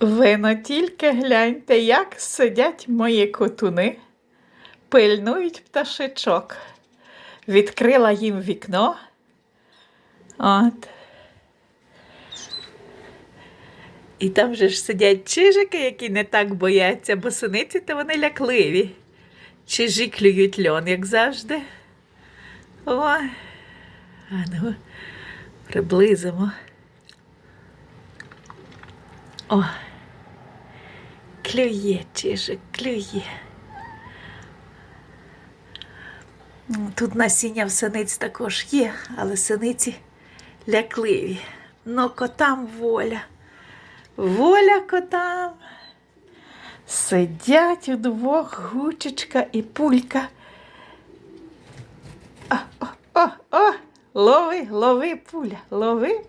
Ви но тільки гляньте, як сидять мої котуни, пильнують пташечок. Відкрила їм вікно. От. І там же ж сидять чижики, які не так бояться, бо синиці то вони лякливі. Чижі клюють льон, як завжди. Ой. А ну, приблизимо. О, клює, чижик, клює. Тут насіння в синиць також є, але синиці лякливі. Ну, котам воля. Воля котам. Сидять удвох гучечка і пулька. О, о, о, лови, лови, пуля, лови.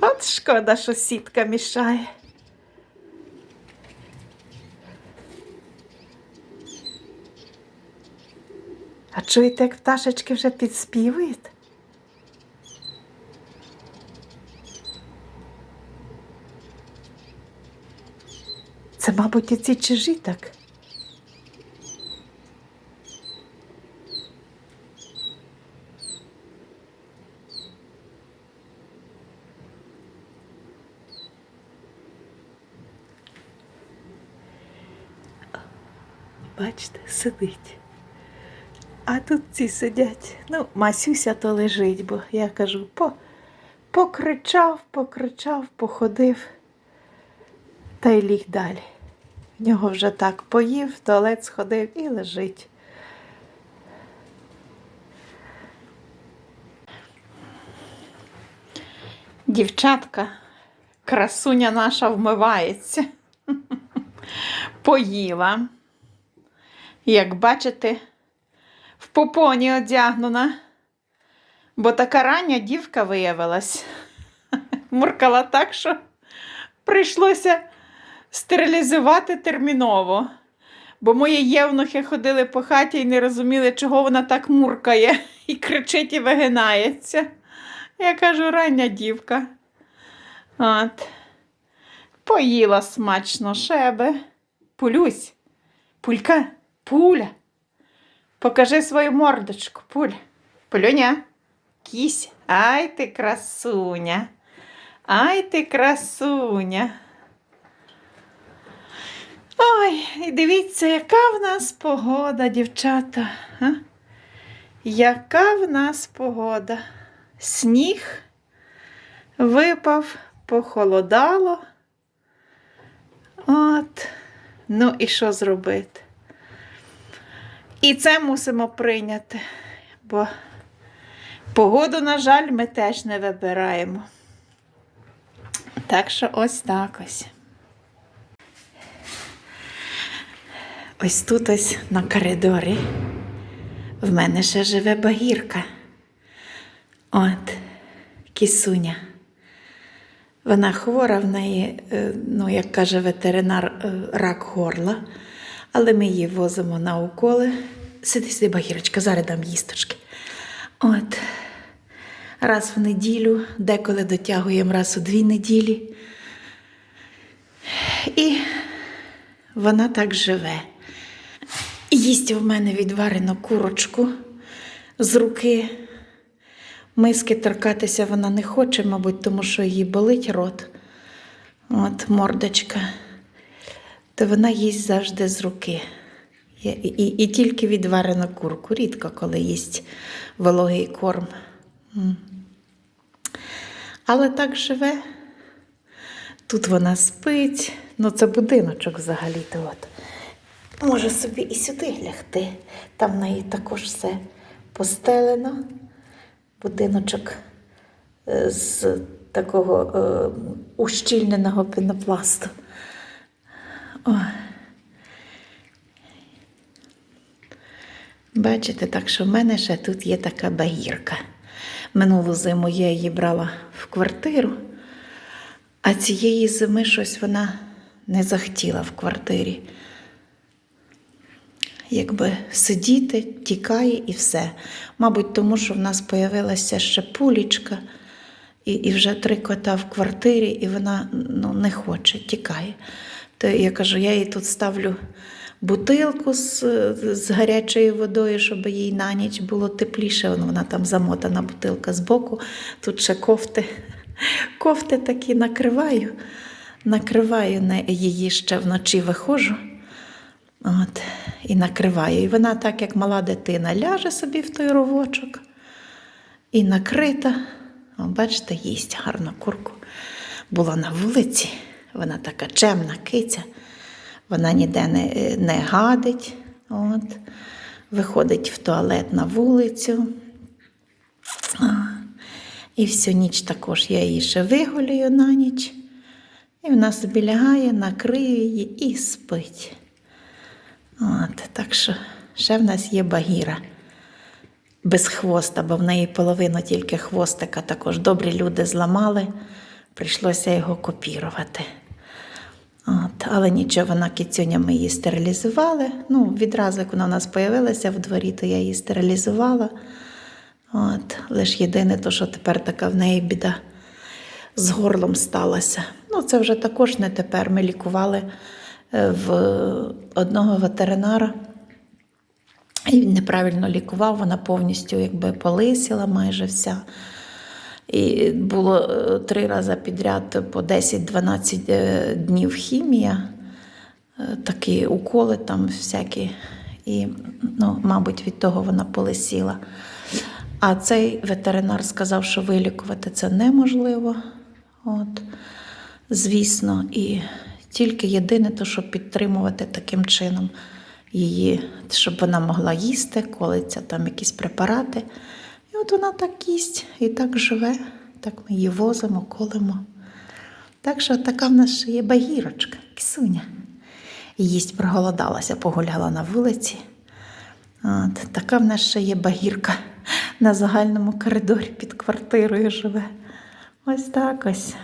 От шкода, що сітка мішає. А чуєте, як пташечки вже підспівують? Це, мабуть, і ці чижі так. Бачите, сидить. А тут ці сидять. Ну, Масюся то лежить, бо я кажу, по, покричав, покричав, походив та й ліг далі. В нього вже так поїв, в туалет сходив і лежить. Дівчатка, красуня наша вмивається. Поїла. Як бачите, в попоні одягнена, бо така рання дівка виявилась. Муркала так, що прийшлося стерилізувати терміново. Бо мої євнухи ходили по хаті і не розуміли, чого вона так муркає і кричить і вигинається. Я кажу, рання дівка. От. Поїла смачно шеби. Пулюсь, пулька, пуля. Покажи свою мордочку, пуль. Пулюня, кісь. Ай ти красуня. Ай ти красуня. Ой, і дивіться, яка в нас погода, дівчата. А? Яка в нас погода? Сніг випав, похолодало. От. Ну і що зробити? І це мусимо прийняти, бо погоду, на жаль, ми теж не вибираємо. Так що ось так ось. Ось тут ось на коридорі в мене ще живе багірка. От, кісуня. Вона хвора в неї, е, ну, як каже ветеринар, е, рак горла, але ми її возимо на уколи. Сиди, сиди, багірочка, зараз дам їсточки. От. Раз в неділю, деколи дотягуємо раз у дві неділі. І вона так живе. Їсть в мене відварену курочку з руки. Миски торкатися вона не хоче, мабуть, тому що їй болить рот. От мордочка. То вона їсть завжди з руки. І, і, і тільки відварену курку, рідко коли їсть вологий корм. Але так живе. Тут вона спить. Ну, це будиночок взагалі-то. От. Може собі і сюди лягти. Там в неї також все постелено. Будиночок е, з такого е, ущільненого пінопласту. О. Бачите, так що в мене ще тут є така багірка. Минулу зиму я її брала в квартиру, а цієї зими щось вона не захотіла в квартирі. Якби сидіти, тікає і все. Мабуть, тому що в нас появилася ще пулічка, І, і вже три кота в квартирі, і вона ну, не хоче, тікає. То я кажу, я їй тут ставлю бутилку з, з гарячою водою, щоб їй на ніч було тепліше. Вона там замотана бутилка збоку. Тут ще кофти. Кофти такі накриваю. Накриваю на її ще вночі виходжу. От, і накриваю. І вона, так як мала дитина, ляже собі в той ровочок і накрита. О, бачите, їсть гарну курку. Була на вулиці, вона така чемна киця, вона ніде не, не гадить. От. Виходить в туалет на вулицю. І всю ніч також я її ще виголюю на ніч. І вона собі лягає, накриє її і спить. От, так що ще в нас є багіра без хвоста, бо в неї половину тільки хвостика також добрі люди зламали, прийшлося його копірувати. Але нічого, вона кицюня ми її стерилізували. Ну, відразу, як вона у нас з'явилася в дворі, то я її стерилізувала. От, лише єдине, то, що тепер така в неї біда з горлом сталася. Ну, це вже також не тепер. Ми лікували е, в одного ветеринара. І він неправильно лікував, вона повністю якби полисіла майже вся. І було е, три рази підряд по 10-12 е, днів хімія, е, такі уколи там всякі. І, ну, мабуть, від того вона полисіла. А цей ветеринар сказав, що вилікувати це неможливо. От, звісно, і тільки єдине, то, щоб підтримувати таким чином її, щоб вона могла їсти, колиться там якісь препарати. І от вона так їсть і так живе, так ми її возимо, колимо. Так що така в нас ще є багірочка, кисуня. Їсть проголодалася, погуляла на вулиці. От, така в нас ще є багірка на загальному коридорі під квартирою живе. Ось так ось.